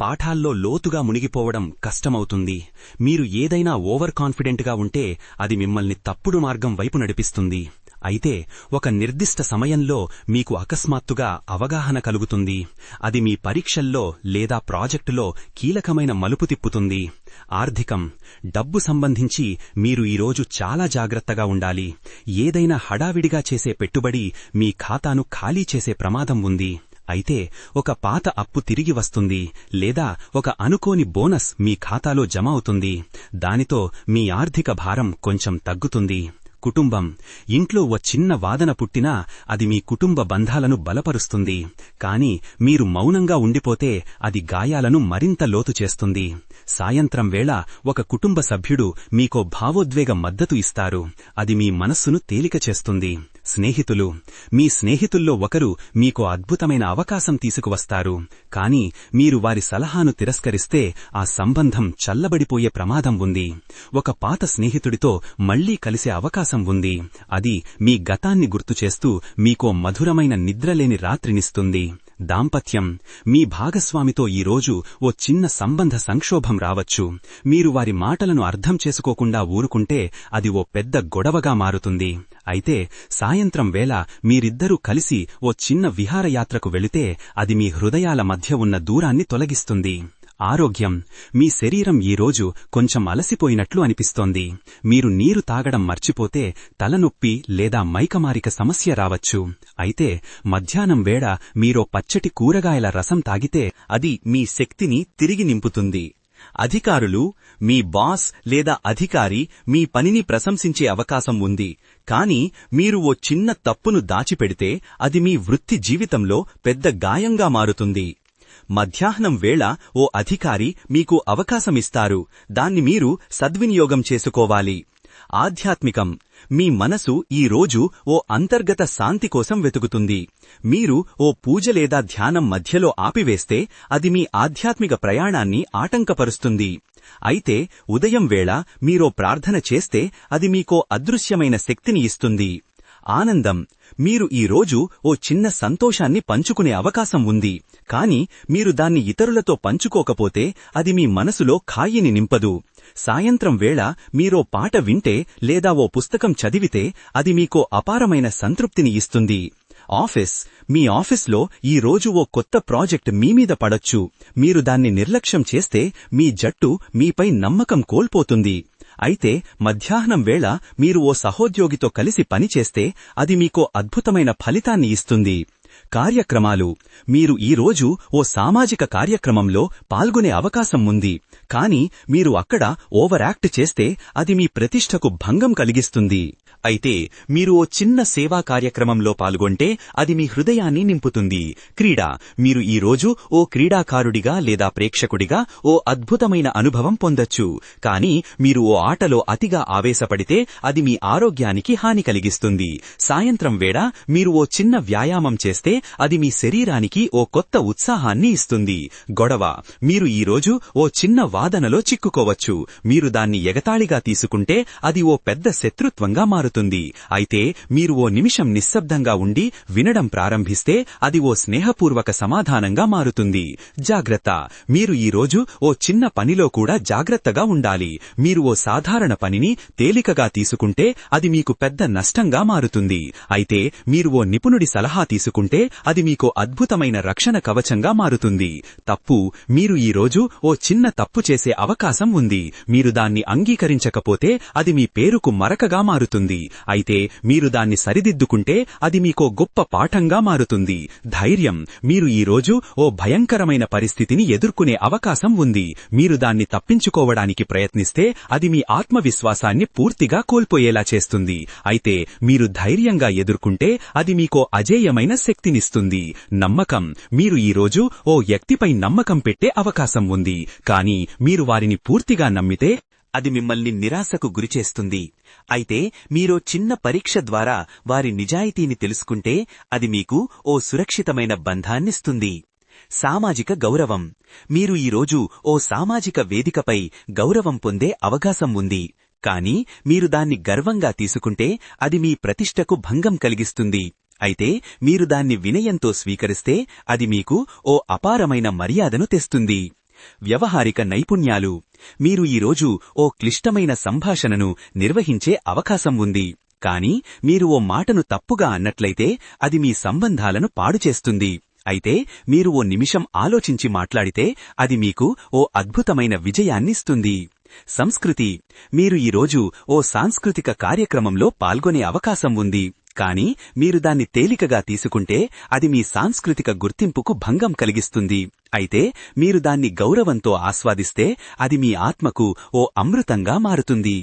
పాఠాల్లో లోతుగా మునిగిపోవడం కష్టమవుతుంది. మీరు ఏదైనా ఓవర్ కాన్ఫిడెంట్గా ఉంటే అది మిమ్మల్ని తప్పుడు మార్గం వైపు నడిపిస్తుంది. అయితే ఒక నిర్దిష్ట సమయంలో మీకు అకస్మాత్తుగా అవగాహన కలుగుతుంది. అది మీ పరీక్షల్లో లేదా ప్రాజెక్టులో కీలకమైన మలుపు తిప్పుతుంది. ఆర్థికం డబ్బు సంబంధించి మీరు ఈరోజు చాలా జాగ్రత్తగా ఉండాలి. ఏదైనా హడావిడిగా చేసే పెట్టుబడి మీ ఖాతాను ఖాళీ చేసే ప్రమాదం ఉంది. అయితే ఒక పాత అప్పు తిరిగి వస్తుంది లేదా ఒక అనుకోని బోనస్ మీ ఖాతాలో జమ అవుతుంది. దానితో మీ ఆర్థిక భారం కొంచెం తగ్గుతుంది. కుటుంబం. ఇంట్లో ఓ చిన్న వాదన పుట్టినా అది మీ కుటుంబ బంధాలను బలపరుస్తుంది. కాని మీరు మౌనంగా ఉండిపోతే అది గాయాలను మరింత లోతు చేస్తుంది. సాయంత్రం వేళ ఒక కుటుంబ సభ్యుడు మీకో భావోద్వేగ మద్దతు ఇస్తారు. అది మీ మనస్సును తేలిక చేస్తుంది. స్నేహితులు. మీ స్నేహితుల్లో ఒకరు మీకు అద్భుతమైన అవకాశం తీసుకువస్తారు. కాని మీరు వారి సలహాను తిరస్కరిస్తే ఆ సంబంధం చల్లబడిపోయే ప్రమాదం ఉంది. ఒక పాత స్నేహితుడితో మళ్ళీ కలిసే అవకాశం ఉంది. అది మీ గతాన్ని గుర్తుచేస్తూ మీకో మధురమైన నిద్రలేని రాత్రినిస్తుంది. దాంపత్యం. మీ భాగస్వామితో ఈరోజు ఓ చిన్న సంబంధ సంక్షోభం రావచ్చు. మీరు వారి మాటలను అర్థం చేసుకోకుండా ఊరుకుంటే అది ఓ పెద్ద గొడవగా మారుతుంది. అయితే సాయంత్రం వేళ మీరిద్దరూ కలిసి ఓ చిన్న విహారయాత్రకు వెళితే అది మీ హృదయాల మధ్య ఉన్న దూరాన్ని తొలగిస్తుంది. ఆరోగ్యం. మీ శరీరం ఈరోజు కొంచెం అలసిపోయినట్లు అనిపిస్తోంది. మీరు నీరు తాగడం మర్చిపోతే తలనొప్పి లేదా మైకమారిక సమస్య రావచ్చు. అయితే మధ్యాహ్నం వేళ మీరో పచ్చటి కూరగాయల రసం తాగితే అది మీ శక్తిని తిరిగి నింపుతుంది. అధికారులు మీ బాస్ లేదా అధికారి మీ పనిని ప్రశంసించే అవకాశం ఉంది. కాని మీరు ఓ చిన్న తప్పును దాచిపెడితే అది మీ వృత్తి జీవితంలో పెద్ద గాయంగా మారుతుంది. మధ్యాహ్నం వేళ ఓ అధికారి మీకు అవకాశమిస్తారు. దాన్ని మీరు సద్వినియోగం చేసుకోవాలి. ఆధ్యాత్మికం. మీ మనసు ఈ రోజు ఓ అంతర్గత శాంతి కోసం వెతుకుతుంది. మీరు ఓ పూజ లేదా ధ్యానం మధ్యలో ఆపివేస్తే అది మీ ఆధ్యాత్మిక ప్రయాణాన్ని ఆటంకపరుస్తుంది. అయితే ఉదయం వేళ మీరో ప్రార్థన చేస్తే అది మీకో అదృశ్యమైన శక్తిని ఇస్తుంది. ఆనందం. మీరు ఈ రోజు ఓ చిన్న సంతోషాన్ని పంచుకునే అవకాశం ఉంది. కాని మీరు దాన్ని ఇతరులతో పంచుకోకపోతే అది మీ మనసులో ఖాయిని నింపదు. సాయంత్రం వేళ మీరో పాట వింటే లేదా ఓ పుస్తకం చదివితే అది మీకో అపారమైన సంతృప్తిని ఇస్తుంది. ఆఫీస్. మీ ఆఫీస్లో ఈ రోజు ఓ కొత్త ప్రాజెక్ట్ మీమీద పడొచ్చు. మీరు దాన్ని నిర్లక్ష్యం చేస్తే మీ జట్టు మీపై నమ్మకం కోల్పోతుంది. అయితే మధ్యాహ్నం వేళ మీరు ఓ సహోద్యోగితో కలిసి పనిచేస్తే అది మీకో అద్భుతమైన ఫలితాన్ని ఇస్తుంది. కార్యక్రమాలు. మీరు ఈరోజు ఓ సామాజిక కార్యక్రమంలో పాల్గొనే అవకాశం ఉంది. కాని మీరు అక్కడ ఓవర్ యాక్ట్ చేస్తే అది మీ ప్రతిష్టకు భంగం కలిగిస్తుంది. అయితే మీరు ఓ చిన్న సేవా కార్యక్రమంలో పాల్గొంటే అది మీ హృదయాన్ని నింపుతుంది. క్రీడ. మీరు ఈ రోజు ఓ క్రీడాకారుడిగా లేదా ప్రేక్షకుడిగా ఓ అద్భుతమైన అనుభవం పొందొచ్చు. కానీ మీరు ఓ ఆటలో అతిగా ఆవేశపడితే అది మీ ఆరోగ్యానికి హాని కలిగిస్తుంది. సాయంత్రం వేళ మీరు ఓ చిన్న వ్యాయామం చేస్తే అది మీ శరీరానికి ఓ కొత్త ఉత్సాహాన్ని ఇస్తుంది. గొడవ. మీరు ఈ రోజు ఓ చిన్న వాదనలో చిక్కుకోవచ్చు. మీరు దాన్ని ఎగతాళిగా తీసుకుంటే అది ఓ పెద్ద శత్రుత్వంగా మారుతుంది. అయితే మీరు ఓ నిమిషం నిశ్శబ్దంగా ఉండి వినడం ప్రారంభిస్తే అది ఓ స్నేహపూర్వక సమాధానంగా మారుతుంది. జాగ్రత్త. మీరు ఈ రోజు ఓ చిన్న పనిలో కూడా జాగ్రత్తగా ఉండాలి. మీరు ఓ సాధారణ పనిని తేలికగా తీసుకుంటే అది మీకు పెద్ద నష్టంగా మారుతుంది. అయితే మీరు ఓ నిపుణుడి సలహా తీసుకుంటే అది మీకు అద్భుతమైన రక్షణ కవచంగా మారుతుంది. తప్పు. మీరు ఈ రోజు ఓ చిన్న తప్పు చేసే అవకాశం ఉంది. మీరు దాన్ని అంగీకరించకపోతే అది మీ పేరుకు మరకగా మారుతుంది. అయితే మీరు దాన్ని సరిదిద్దుకుంటే అది మీకో గొప్ప పాఠంగా మారుతుంది. ధైర్యం. మీరు ఈ రోజు ఓ భయంకరమైన పరిస్థితిని ఎదుర్కొనే అవకాశం ఉంది. మీరు దాన్ని తప్పించుకోవడానికి ప్రయత్నిస్తే అది మీ ఆత్మవిశ్వాసాన్ని పూర్తిగా కోల్పోయేలా చేస్తుంది. అయితే మీరు ధైర్యంగా ఎదుర్కొంటే అది మీకో అజేయమైన శక్తినిస్తుంది. నమ్మకం. మీరు ఈ రోజు ఓ వ్యక్తిపై నమ్మకం పెట్టే అవకాశం ఉంది. కానీ మీరు వారిని పూర్తిగా నమ్మితే అది మిమ్మల్ని నిరాశకు గురిచేస్తుంది. అయితే మీరో చిన్న పరీక్ష ద్వారా వారి నిజాయితీని తెలుసుకుంటే అది మీకు ఓ సురక్షితమైన బంధాన్నిస్తుంది. సామాజిక గౌరవం. మీరు ఈరోజు ఓ సామాజిక వేదికపై గౌరవం పొందే అవకాశం ఉంది. కానీ మీరు దాన్ని గర్వంగా తీసుకుంటే అది మీ ప్రతిష్టకు భంగం కలిగిస్తుంది. అయితే మీరు దాన్ని వినయంతో స్వీకరిస్తే అది మీకు ఓ అపారమైన మర్యాదను తెస్తుంది. వ్యవహారిక నైపుణ్యాలు. మీరు ఈరోజు ఓ క్లిష్టమైన సంభాషణను నిర్వహించే అవకాశం ఉంది. కాని మీరు ఓ మాటను తప్పుగా అన్నట్లయితే అది మీ సంబంధాలను పాడుచేస్తుంది. అయితే మీరు ఓ నిమిషం ఆలోచించి మాట్లాడితే అది మీకు ఓ అద్భుతమైన విజయాన్నిస్తుంది సంస్కృతి. మీరు ఈరోజు ఓ సాంస్కృతిక కార్యక్రమంలో పాల్గొనే అవకాశం ఉంది. కానీ మీరు దాన్ని తేలికగా తీసుకుంటే అది మీ సాంస్కృతిక గుర్తింపుకు భంగం కలిగిస్తుంది. అయితే మీరు దాన్ని గౌరవంతో ఆస్వాదిస్తే అది మీ ఆత్మకు ఓ అమృతంగా మారుతుంది.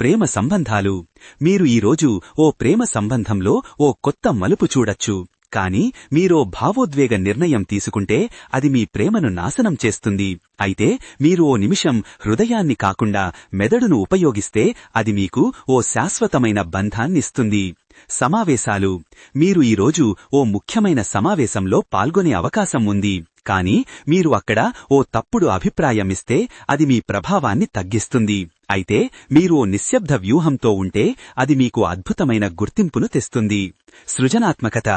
ప్రేమ సంబంధాలు. మీరు ఈరోజు ఓ ప్రేమ సంబంధంలో ఓ కొత్త మలుపు చూడొచ్చు. కాని మీరో భావోద్వేగ నిర్ణయం తీసుకుంటే అది మీ ప్రేమను నాశనం చేస్తుంది. అయితే మీరు ఓ నిమిషం హృదయాన్ని కాకుండా మెదడును ఉపయోగిస్తే అది మీకు ఓ శాశ్వతమైన బంధాన్నిస్తుంది. సమావేశాలు. మీరు ఈరోజు ఓ ముఖ్యమైన సమావేశంలో పాల్గొనే అవకాశం ఉంది. కాని మీరు అక్కడ ఓ తప్పుడు అభిప్రాయమిస్తే అది మీ ప్రభావాన్ని తగ్గిస్తుంది. అయితే మీరు ఓ నిశ్శబ్ద వ్యూహంతో ఉంటే అది మీకు అద్భుతమైన గుర్తింపును తెస్తుంది. సృజనాత్మకత.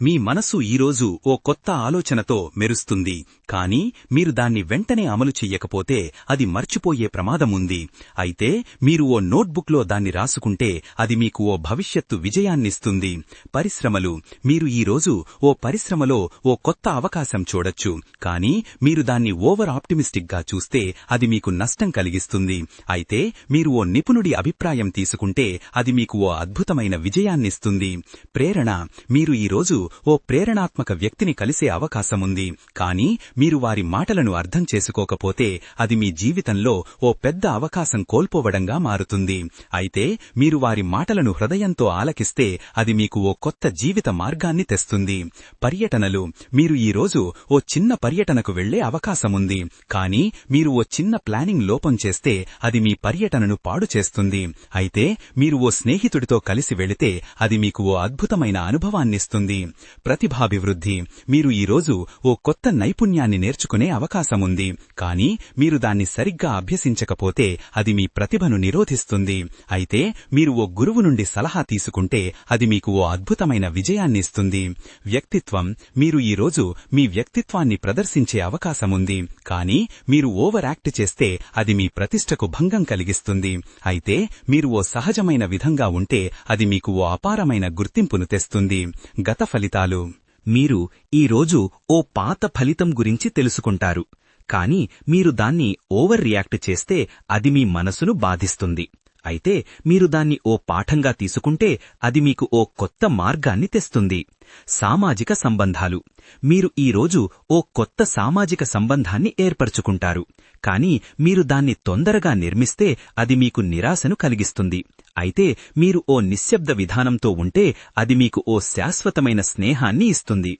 మీ మనసు ఈరోజు ఓ కొత్త ఆలోచనతో మెరుస్తుంది. కానీ మీరు దాన్ని వెంటనే అమలు చెయ్యకపోతే అది మర్చిపోయే ప్రమాదముంది. అయితే మీరు ఓ నోట్బుక్లో దాన్ని రాసుకుంటే అది మీకు ఓ భవిష్యత్తు విజయాన్నిస్తుంది. పరిశ్రమలు మీరు ఈరోజు ఓ పరిశ్రమలో ఓ కొత్త అవకాశం చూడొచ్చు. కానీ మీరు దాన్ని ఓవర్ ఆప్టిమిస్టిక్గా చూస్తే అది మీకు నష్టం కలిగిస్తుంది. అయితే మీరు ఓ నిపుణుడి అభిప్రాయం తీసుకుంటే అది మీకు ఓ అద్భుతమైన విజయాన్నిస్తుంది. ప్రేరణ మీరు ఈరోజు ఓ ప్రేరణాత్మక వ్యక్తిని కలిసే అవకాశముంది. కానీ మీరు వారి మాటలను అర్థం చేసుకోకపోతే అది మీ జీవితంలో ఓ పెద్ద అవకాశం కోల్పోవడంగా మారుతుంది. అయితే మీరు వారి మాటలను హృదయంతో ఆలకిస్తే అది మీకు ఓ కొత్త జీవిత మార్గాన్ని తెస్తుంది. పర్యటనలు మీరు ఈరోజు ఓ చిన్న పర్యటనకు వెళ్ళే అవకాశముంది. కానీ మీరు ఓ చిన్న ప్లానింగ్ లోపం చేస్తే అది మీ పర్యటనను పాడు చేస్తుంది. అయితే మీరు ఓ స్నేహితుడితో కలిసి వెళితే అది మీకు ఓ అద్భుతమైన అనుభవాన్నిస్తుంది. ప్రతిభాభివృద్ధి. మీరు ఈరోజు ఓ కొత్త నైపుణ్యాన్ని నేర్చుకునే అవకాశముంది. కానీ మీరు దాన్ని సరిగ్గా అభ్యసించకపోతే అది మీ ప్రతిభను నిరోధిస్తుంది. అయితే మీరు ఓ గురువు నుండి సలహా తీసుకుంటే అది మీకు ఓ అద్భుతమైన విజయాన్నిస్తుంది వ్యక్తిత్వం. మీరు ఈరోజు మీ వ్యక్తిత్వాన్ని ప్రదర్శించే అవకాశముంది. కానీ మీరు ఓవర్ యాక్ట్ చేస్తే అది మీ ప్రతిష్టకు భంగం కలిగిస్తుంది. అయితే మీరు ఓ సహజమైన విధంగా ఉంటే అది మీకు ఓ అపారమైన గుర్తింపును తెస్తుంది. గత ఫలితాలు. మీరు ఈరోజు ఓ పాత ఫలితం గురించి తెలుసుకుంటారు. కాని మీరు దాన్ని ఓవర్ రియాక్ట్ చేస్తే అది మీ మనసును బాధిస్తుంది. అయితే మీరు దాన్ని ఓ పాఠంగా తీసుకుంటే అది మీకు ఓ కొత్త మార్గాన్ని తెస్తుంది. సామాజిక సంబంధాలు. మీరు ఈరోజు ఓ కొత్త సామాజిక సంబంధాన్ని ఏర్పరచుకుంటారు. కానీ మీరు దాన్ని తొందరగా నిర్మిస్తే అది మీకు నిరాశను కలిగిస్తుంది. అయితే మీరు ఓ నిశ్శబ్ద విధానంతో ఉంటే అది మీకు ఓ శాశ్వతమైన స్నేహాన్ని ఇస్తుంది.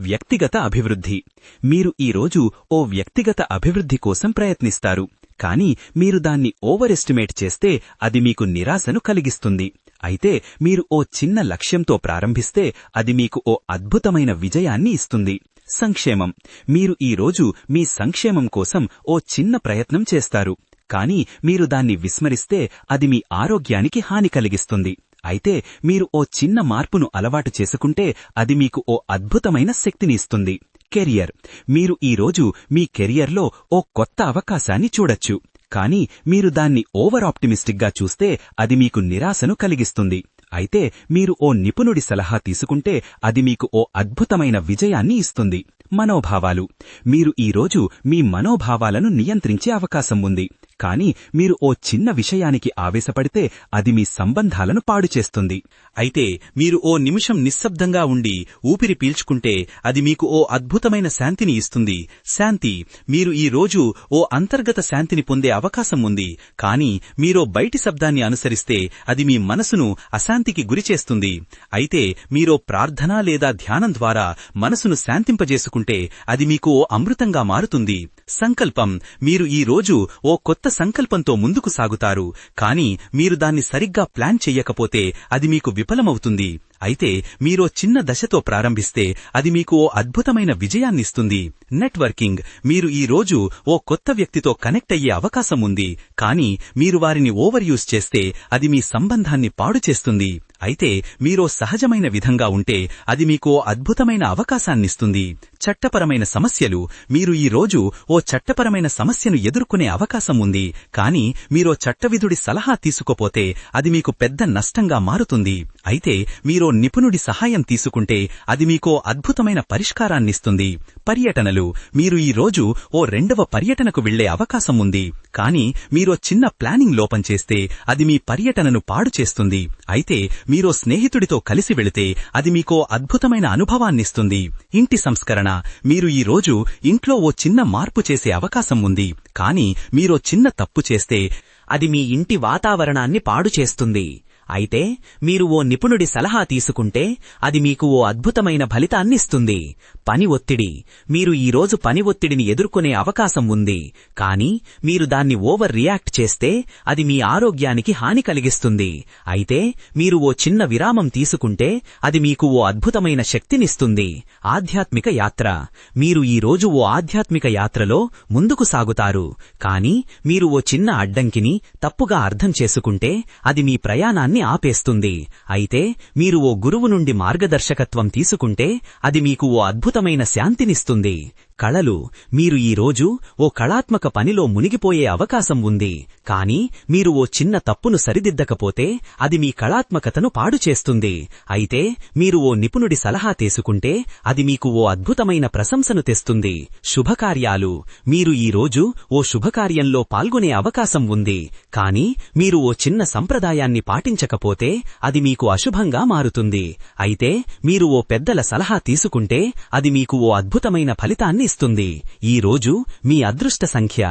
వ్యక్తిగత అభివృద్ధి. మీరు ఈరోజు ఓ వ్యక్తిగత అభివృద్ధి కోసం ప్రయత్నిస్తారు. కానీ మీరు దాన్ని ఓవర్ ఎస్టిమేట్ చేస్తే అది మీకు నిరాశను కలిగిస్తుంది. అయితే మీరు ఓ చిన్న లక్ష్యంతో ప్రారంభిస్తే అది మీకు ఓ అద్భుతమైన విజయాన్ని ఇస్తుంది. సంక్షేమం. మీరు ఈరోజు మీ సంక్షేమం కోసం ఓ చిన్న ప్రయత్నం చేస్తారు. కానీ మీరు దాన్ని విస్మరిస్తే అది మీ ఆరోగ్యానికి హాని కలిగిస్తుంది. అయితే మీరు ఓ చిన్న మార్పును అలవాటు చేసుకుంటే అది మీకు ఓ అద్భుతమైన శక్తిని ఇస్తుంది. కెరియర్. మీరు ఈరోజు మీ కెరియర్లో ఓ కొత్త అవకాశాన్ని చూడొచ్చు. కానీ మీరు దాన్ని ఓవర్ ఆప్టిమిస్టిక్గా చూస్తే అది మీకు నిరాశను కలిగిస్తుంది. అయితే మీరు ఓ నిపుణుడి సలహా తీసుకుంటే అది మీకు ఓ అద్భుతమైన విజయాన్ని ఇస్తుంది. మనోభావాలు. మీరు ఈరోజు మీ మనోభావాలను నియంత్రించే అవకాశం ఉంది. కానీ మీరు ఓ చిన్న విషయానికి ఆవేశపడితే అది మీ సంబంధాలను పాడుచేస్తుంది అయితే మీరు ఓ నిమిషం నిశ్శబ్దంగా ఉండి ఊపిరి పీల్చుకుంటే అది మీకు ఓ అద్భుతమైన శాంతిని ఇస్తుంది. శాంతి మీరు ఈ రోజు ఓ అంతర్గత శాంతిని పొందే అవకాశం ఉంది. కానీ మీరో బయటి శబ్దాన్ని అనుసరిస్తే అది మీ మనసును అశాంతికి గురిచేస్తుంది అయితే మీరో ప్రార్థన లేదా ధ్యానం ద్వారా మనసును శాంతింపజేసుకుంటే అది మీకు ఓ అమృతంగా మారుతుంది. సంకల్పం మీరు ఈ రోజు ఓ కొత్త కొత్త సంకల్పంతో ముందుకు సాగుతారు. కానీ మీరు దాన్ని సరిగ్గా ప్లాన్ చెయ్యకపోతే అది మీకు విఫలమవుతుంది. అయితే మీరో చిన్న దశతో ప్రారంభిస్తే అది మీకు ఓ అద్భుతమైన విజయాన్నిస్తుంది నెట్వర్కింగ్. మీరు ఈ రోజు ఓ కొత్త వ్యక్తితో కనెక్ట్ అయ్యే అవకాశం ఉంది. కానీ మీరు వారిని ఓవర్ యూజ్ చేస్తే అది మీ సంబంధాన్ని పాడు చేస్తుంది. అయితే మీరో సహజమైన విధంగా ఉంటే అది మీకు అద్భుతమైన అవకాశాన్నిస్తుంది చట్టపరమైన సమస్యలు మీరు ఈ రోజు ఓ చట్టపరమైన సమస్యను ఎదుర్కొనే అవకాశం ఉంది. కానీ మీరో చట్టవిధుడి సలహా తీసుకోపోతే అది మీకు పెద్ద నష్టంగా మారుతుంది. అయితే మీరో నిపుణుడి సహాయం తీసుకుంటే అది మీకో అద్భుతమైన పరిష్కారాన్నిస్తుంది. పర్యటనలు మీరు ఈ రోజు ఓ రెండవ పర్యటనకు వెళ్ళే అవకాశం ఉంది. కానీ మీరో చిన్న ప్లానింగ్ లోపం చేస్తే అది మీ పర్యటనను పాడు చేస్తుంది. అయితే మీరో స్నేహితుడితో కలిసి వెళితే అది మీకో అద్భుతమైన అనుభవాన్నిస్తుంది. ఇంటి సంస్కరణ మీరు ఈ రోజు ఇంట్లో ఓ చిన్న మార్పు చేసే అవకాశం ఉంది. కానీ మీరో చిన్న తప్పు చేస్తే అది మీ ఇంటి వాతావరణాన్ని పాడు చేస్తుంది. అయితే మీరు ఓ నిపుణుడి సలహా తీసుకుంటే అది మీకు ఓ అద్భుతమైన ఫలితాన్నిస్తుంది. పని ఒత్తిడి. మీరు ఈరోజు పని ఒత్తిడిని ఎదుర్కొనే అవకాశం ఉంది. కానీ మీరు దాన్ని ఓవర్ రియాక్ట్ చేస్తే అది మీ ఆరోగ్యానికి హాని కలిగిస్తుంది. అయితే మీరు ఓ చిన్న విరామం తీసుకుంటే అది మీకు ఓ అద్భుతమైన శక్తినిస్తుంది. ఆధ్యాత్మిక యాత్ర. మీరు ఈ రోజు ఓ ఆధ్యాత్మిక యాత్రలో ముందుకు సాగుతారు. కానీ మీరు ఓ చిన్న అడ్డంకిని తప్పుగా అర్థం చేసుకుంటే అది మీ ప్రయాణాన్ని ఆపేస్తుంది. అయితే మీరు ఓ గురువు నుండి మార్గదర్శకత్వం తీసుకుంటే అది మీకు ఓ అద్భుతమైన శాంతినిస్తుంది. కళలు మీరు ఈ రోజు ఓ కళాత్మక పనిలో మునిగిపోయే అవకాశం ఉంది. కానీ మీరు ఓ చిన్న తప్పును సరిదిద్దకపోతే అది మీ కళాత్మకతను పాడు చేస్తుంది. అయితే మీరు ఓ నిపుణుడి సలహా తీసుకుంటే అది మీకు ఓ అద్భుతమైన ప్రశంసను తెస్తుంది. శుభకార్యాలు మీరు ఈ రోజు ఓ శుభకార్యంలో పాల్గొనే అవకాశం ఉంది. కానీ మీరు ఓ చిన్న సంప్రదాయాన్ని పాటించకపోతే అది మీకు అశుభంగా మారుతుంది. అయితే మీరు ఓ పెద్దల సలహా తీసుకుంటే అది మీకు ఓ అద్భుతమైన ఫలితాన్ని ఇస్తుంది. ఈ రోజు మీ అదృష్ట సంఖ్య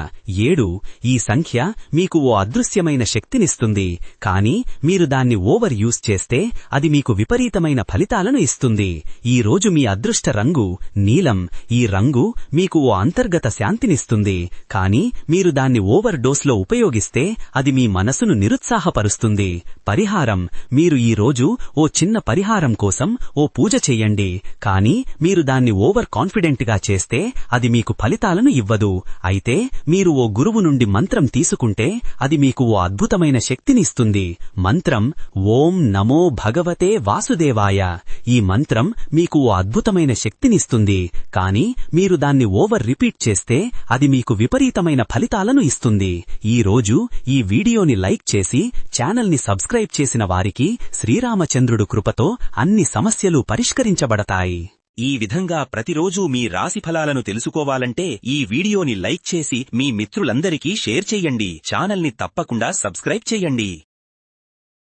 ఏడు. ఈ సంఖ్య మీకు ఓ అదృశ్యమైన శక్తినిస్తుంది. కానీ మీరు దాన్ని ఓవర్ యూజ్ చేస్తే అది మీకు విపరీతమైన ఫలితాలను ఇస్తుంది. ఈ రోజు మీ అదృష్ట రంగు నీలం. ఈ రంగు మీకు ఓ అంతర్గత శాంతినిస్తుంది. కానీ మీరు దాన్ని ఓవర్ డోస్లో ఉపయోగిస్తే అది మీ మనసును నిరుత్సాహపరుస్తుంది. పరిహారం. మీరు ఈ రోజు ఓ చిన్న పరిహారం కోసం ఓ పూజ చెయ్యండి కానీ మీరు దాన్ని ఓవర్ కాన్ఫిడెంట్గా చేస్తే అది మీకు ఫలితాలను ఇవ్వదు. అయితే మీరు ఓ గురువు నుండి మంత్రం తీసుకుంటే అది మీకు ఓ అద్భుతమైన శక్తినిస్తుంది మంత్రం ఓం నమో భగవతే వాసుదేవాయ. ఈ మంత్రం మీకు ఓ అద్భుతమైన శక్తినిస్తుంది కానీ మీరు దాన్ని ఓవర్ రిపీట్ చేస్తే అది మీకు విపరీతమైన ఫలితాలను ఇస్తుంది. ఈ రోజు ఈ వీడియోని లైక్ చేసి ఛానల్ని సబ్స్క్రైబ్ చేసిన వారికి శ్రీరామచంద్రుడు కృపతో అన్ని సమస్యలు పరిష్కరించబడతాయి. ఈ విధంగా ప్రతిరోజూ మీ రాశి ఫలాలను తెలుసుకోవాలంటే ఈ వీడియోని లైక్ చేసి మీ మిత్రులందరికీ షేర్ చెయ్యండి ఛానల్ని తప్పకుండా సబ్స్క్రైబ్ చెయ్యండి